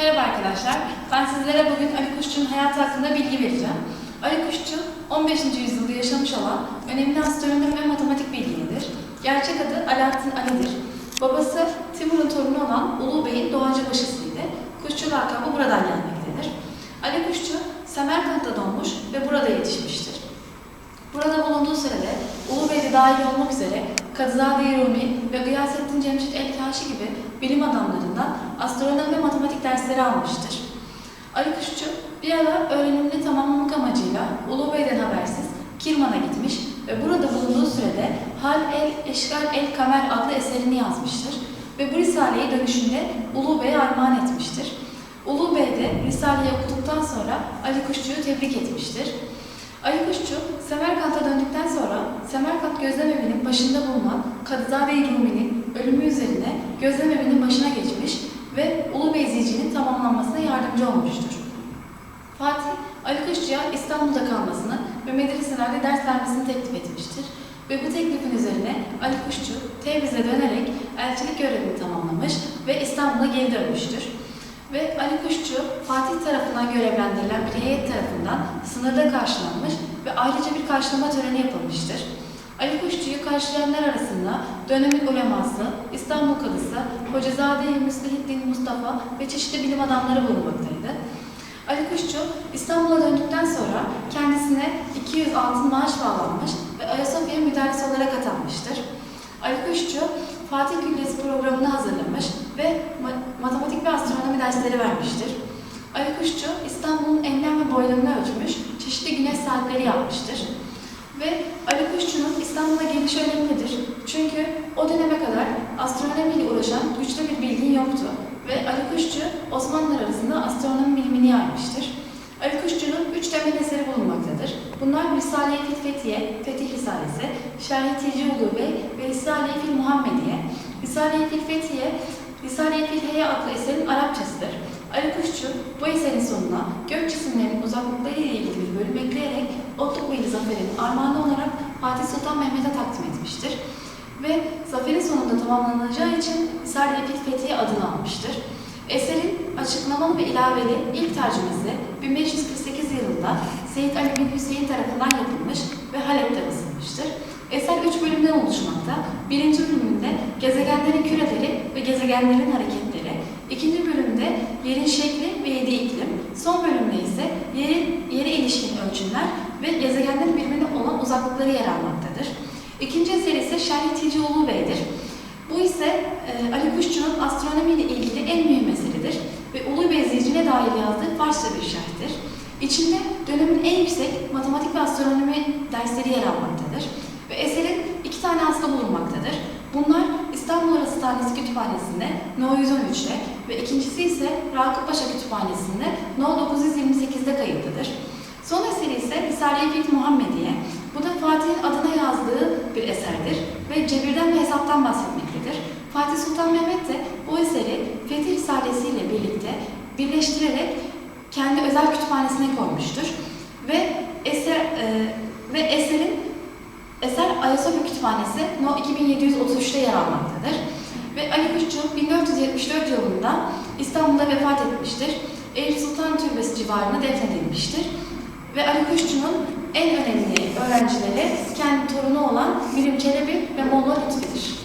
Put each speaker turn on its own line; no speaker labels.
Merhaba arkadaşlar. Ben sizlere bugün Ali Kuşçu'nun hayatı hakkında bilgi vereceğim. Ali Kuşçu, 15. yüzyılda yaşamış olan önemli astronom ve matematik bilginidir. Gerçek adı Alaaddin Ali'dir. Babası Timur'un torunu olan Ulu Bey'in doğancı başısıydı. Kuşçu lakabı buradan gelmektedir. Ali Kuşçu, Semerkant'ta doğmuş ve burada yetişmiştir. Burada bulunduğu sürede Ulu Bey'de dahil olmak üzere Kadızade Rumi ve Gıyasettin Cemşit El-Kaşi gibi bilim adamlarından astronomi ve matematik dersleri almıştır. Ali Kuşçu bir ara öğrenimini tamamlamak amacıyla Ulu Bey'den habersiz Kirman'a gitmiş ve burada bulunduğu sürede Hal el Eşgal el Kamer adlı eserini yazmıştır ve bu risaleyi dönüşünde Ulu Bey'e armağan etmiştir. Ulu Bey de Risale'yi okuduktan sonra Ali Kuşçu'yu tebrik etmiştir. Ali Kuşçu, Semerkant'a döndükten sonra Semerkant Gözlemevi'nin başında bulunan Kadızade Rumi'nin ölümü üzerine Gözlemevi'nin başına geçmiş ve Ulu Beyzici'nin tamamlanmasına yardımcı olmuştur. Fatih, Ali Kuşçu'ya İstanbul'da kalmasını ve medreselerde ders vermesini teklif etmiştir. Ve bu teklifin üzerine Ali Kuşçu Tebriz'e dönerek elçilik görevini tamamlamış ve İstanbul'a geri dönmüştür. Ve Ali Kuşçu Fatih tarafından görevlendirilen bir heyet tarafından sınırda karşılanmış ve ayrıca bir karşılama töreni yapılmıştır. Ali Kuşçu'yu karşılayanlar arasında dönemin uleması, İstanbul Kadısı, Hocazade Müslihiddin Mustafa ve çeşitli bilim adamları bulunmaktaydı. Ali Kuşçu İstanbul'a döndükten sonra kendisine 200 altın maaş bağlanmış ve Ayasofya müderris olarak atanmıştır. Ali Kuşçu Fatih Külliyesi programını hazırlamış ve ma- matematik ve astronomi dersleri vermiştir. Ali Kuşçu İstanbul'un enlem ve boylarını ölçmüş, çeşitli güneş saatleri yapmıştır. Ve Ali Kuşçu'nun İstanbul'a gelişi önemlidir. Çünkü o döneme kadar astronomiyle uğraşan güçlü bir bilgin yoktu. Ve Ali Kuşçu Osmanlılar arasında astronomi bilimini yaymıştır. Ali Kuşçu'nun üç temel eseri bulunmaktadır. Bunlar Risale-i Fil Fethiye, Fetih Risalesi, Şerhi Teciulu Bey ve Risale-i Fil Muhammediye. Risale-i Fil Fethiye, Risale-i Heye adlı eserin Arapçasıdır. Ali Kuşçu bu eserin sonuna gök cisimlerinin uzaklıkları ile ilgili bir bölüm ekleyerek Otluk Beyli Zaferi'nin armağanı olarak Fatih Sultan Mehmet'e takdim etmiştir. Ve zaferin sonunda tamamlanacağı için Risale-i Fethiye adını almıştır. Eserin açıklamalı ve ilaveli ilk tercümesi 1548 yılında Seyyid Ali bin Hüseyin tarafından yapılmış ve Halep'te basılmıştır. Üç bölümden oluşmakta. Birinci bölümünde gezegenlerin küreleri ve gezegenlerin hareketleri, ikinci bölümde yerin şekli ve yedi iklim, son bölümde ise yerin, yere ilişkin ölçümler ve gezegenlerin birbirine olan uzaklıkları yer almaktadır. İkinci eser ise Şerhi Ticioğlu Bey'dir. Bu ise e, Ali Kuşçu'nun astronomi ile ilgili en mühim meseledir ve Ulu Beyziyeci'ne dair yazdığı Farsça bir şerhtir. İçinde dönemin en yüksek matematik ve astronomi dersleri yer almaktadır ve eserin iki tane aslı bulunmaktadır. Bunlar İstanbul Arasıtanesi Kütüphanesi'nde No 113'te ve ikincisi ise Rakıp Paşa Kütüphanesi'nde No 928'de kayıtlıdır. Son eseri ise Risale-i Fil Muhammediye. Bu da Fatih'in adına yazdığı bir eserdir ve cebirden ve hesaptan bahsetmektedir. Fatih Sultan Mehmet de bu eseri Fetih Risalesi ile birlikte birleştirerek kendi özel kütüphanesine koymuştur. Ve eser e, ve eserin eser Ayasofya Kütüphanesi No 2733'te yer almaktadır. Ve Ali Kuşçu 1474 yılında İstanbul'da vefat etmiştir. Eyüp Sultan Türbesi civarına defnedilmiştir. Ve Ali Kuşçu'nun en önemli öğrencileri kendi torunu olan Mirim Çelebi ve Molla Lütfi'dir.